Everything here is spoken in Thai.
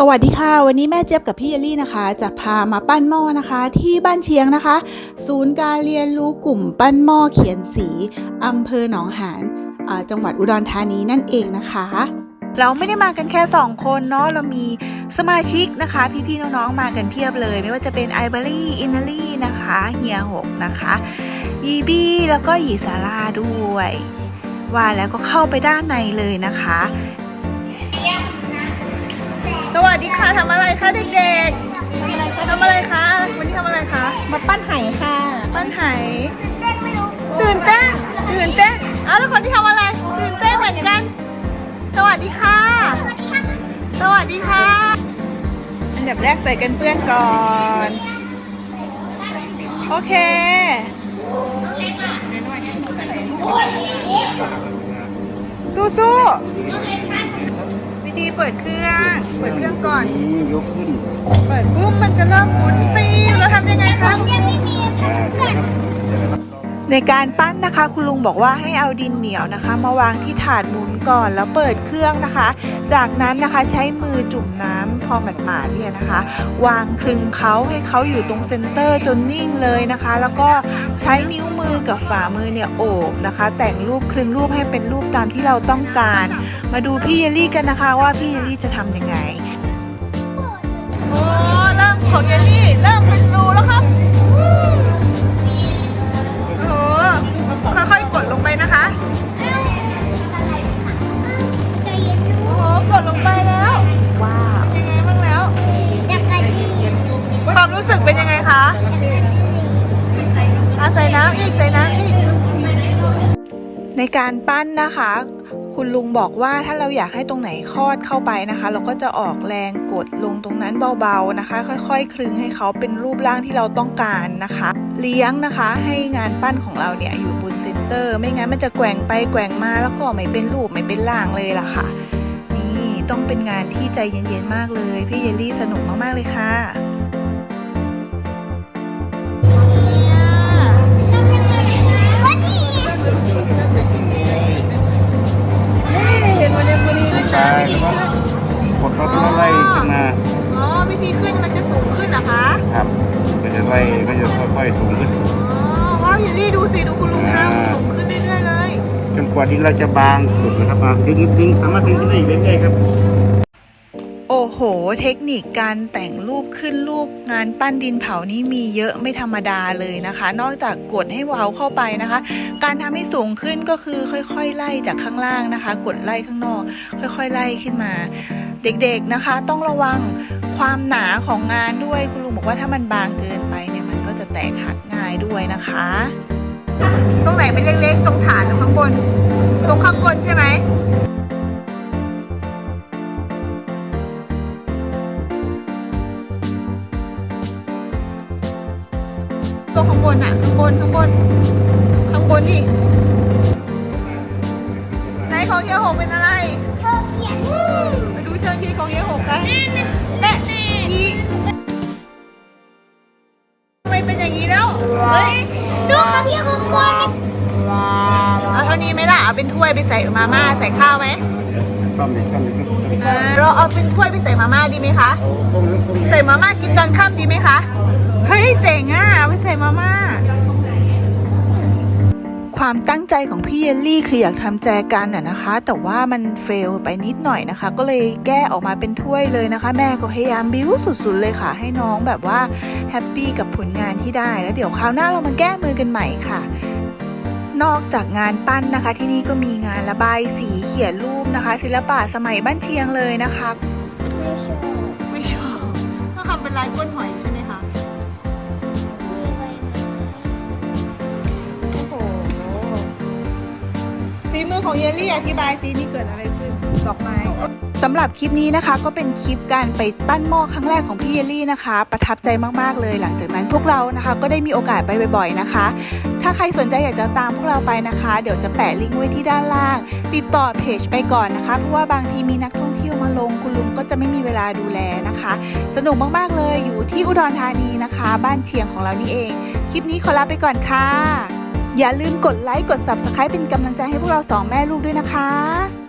สวัสดีค่ะ วันนี้แม่เจี๊ยบกับพี่เยลลี่นะคะ จะพามาปั้นหม้อนะคะ ที่บ้านเชียงนะคะ ศูนย์การเรียนรู้กลุ่มปั้นหม้อเขียนสีอำเภอหนองหานจังหวัดอุดรธานีนั่นเองนะคะ เราไม่ได้มากันแค่ 2 คนเนาะเรามีสมาชิกนะคะ พี่ๆน้องๆมากันเพียบเลย ไม่ว่าจะเป็นไอเบอรี่อินเนอรี่นะคะเฮียหกนะคะยีบี้แล้วก็หยีซาร่าด้วย ว่าแล้วก็เข้าไปด้านในเลยนะคะ ค่ะทำอะไรคะเด็กๆทำอะไรคะวันนี้ทำอะไรคะ มาปั้นไหค่ะ ปั้นไหตื่นเต้นตื่นเต้นอ้าวแล้วคนที่ทำอะไร ตื่นเต้นเหมือนกัน สวัสดีค่ะ สวัสดีค่ะ อันดับแรกใส่กันเปื้อนก่อน โอเคสู้ๆ วิธีเปิดเครื่อง เปิดเครื่องก่อน นี่ยกขึ้นเปิดปุ๊บมันจะเริ่มหมุนตีแล้วทำยังไงคะในการปั้นนะคะ คุณลุงบอกว่าให้เอาดินเหนียวนะคะ มาวางที่ถาดหมุนก่อนแล้วเปิดเครื่องนะคะ จากนั้นนะคะใช้มือจุ่มน้ำพอหมาดๆเนี่ยนะคะ วางคลึงเขาให้เขาอยู่ตรงเซนเตอร์จนนิ่งเลยนะคะ แล้วก็ใช้นิ้วมือกับฝ่ามือเนี่ยโอบนะคะ แต่งรูปคลึงรูปให้เป็นรูปตามที่เราต้องการ มาดูพี่เยลลี่กันนะคะว่าพี่เยลลี่จะทำยังไง โอ้เริ่มของเยลลี่เริ่มเป็นรูแล้วครับโอ้ค่อยๆกดลงไปนะคะโอ้กดลงไปแล้วว้าวยังไงบ้างแล้วความรู้สึกเป็นยังไงคะอะใส่น้ำอีกใส่น้ำอีกในการปั้นนะคะ คุณลุงบอกว่าถ้าเราอยากให้ตรงไหนคลอดเข้าไปนะคะ เราก็จะออกแรงกดลงตรงนั้นเบาๆนะคะ ค่อยๆ คลึงให้เขาเป็นรูปร่างที่เราต้องการนะคะ เลี้ยงนะคะให้งานปั้นของเราเนี่ยอยู่บนเซนเตอร์ ไม่งั้นมันจะแกว่งไปแกว่งมาแล้วก็ไม่เป็นรูปไม่เป็นร่างเลยล่ะค่ะ นี่ต้องเป็นงานที่ใจเย็นๆมากเลย พี่เยลลี่สนุกมากๆเลยค่ะ คะครับก็จะไล่ก็จะค่อยๆสูงขึ้น อ๋อว้าวอยู่นี่ดูสิดูคุณลุงอ่าทำสูงขึ้นเรื่อยๆเลยจนกว่าดินเราจะบางสุดนะครับอะดึงดึงสามารถดึงขึ้นได้อีกเรื่อยๆครับ โอ้โห เทคนิคการแต่งรูปขึ้นรูปงานปั้นดินเผานี่มีเยอะไม่ธรรมดาเลยนะคะ นอกจากกดให้เว้าเข้าไปนะคะ การทำให้สูงขึ้นก็คือค่อยๆ ไล่จากข้างล่างนะคะ กดไล่ข้างนอก ค่อยๆ ไล่ขึ้นมา เด็กๆนะคะ ต้องระวัง ความหนาของงานด้วยคุณลุงบอกว่าถ้ามันบางเกินไปเนี่ยมันก็จะแตกหักง่ายด้วยนะคะ ตรงไหนเป็นเล็กๆ ตรงฐานหรือข้างบน ตรงข้างบนใช่ไหมตรงข้างบนอะข้างบนข้างบน ข้างบนดิไหนของเฮียหงเป็นอะไรมาดูเชิงที่ของเฮียหงกันแม่นี่ เท่านี้ไหมล่ะเอาเป็นถ้วยไปใส่มาม่าใส่ข้าวไหมซ่อมดิซ่อมดิซ่อมดิอ่าเราเอาเป็นถ้วยไปใส่มาม่าดีไหมคะ เอาต้มน้ำต้มใส่มาม่ากินตอนค่ำดีไหมคะ เฮ้ยเจ๋งอะเอาไปใส่มาม่า ความตั้งใจของพี่เยลลี่คืออยากทำแจกันน่ะนะคะ แต่ว่ามันเฟลไปนิดหน่อยนะคะ ก็เลยแก้ออกมาเป็นถ้วยเลยนะคะ แม่ก็พยายามบิ้วสุดๆเลยค่ะ ให้น้องแบบว่าแฮปปี้กับผลงานที่ได้แล้วเดี๋ยวคราวหน้าเรามาแก้มือกันใหม่ค่ะ นอกจากงานปั้นนะคะ ที่นี่ก็มีงานระบายสีเขียนรูปนะคะ ศิลปะสมัยบ้านเชียงเลยนะคะไม่ชอบต้องทำเป็นลายก้นหอยใช่ไหมคะโอ้โหฝีมือของเยลลี่อธิบายซินี่เกิดอะไรขึ้นดอกไม้ สำหรับคลิปนี้นะคะ ก็เป็นคลิปการไปปั้นหม้อครั้งแรกของพี่เยลลี่นะคะ ประทับใจมากๆเลยหลังจากนั้นพวกเรานะคะ ก็ได้มีโอกาสไปบ่อยๆนะคะ ถ้าใครสนใจอยากจะตามพวกเราไปนะคะ เดี๋ยวจะแปะลิงก์ไว้ที่ด้านล่าง ติดต่อเพจไปก่อนนะคะ เพราะว่าบางทีมีนักท่องเที่ยวมาลงคุณลุงก็จะไม่มีเวลาดูแลนะคะ สนุกมากๆเลยอยู่ที่อุดรธานีนะคะ บ้านเชียงของเรานี่เอง คลิปนี้ขอลาไปก่อนค่ะอย่าลืมกดไลค์กด Subscribe เป็นกำลังใจให้พวกเราสองแม่ลูกด้วยนะคะ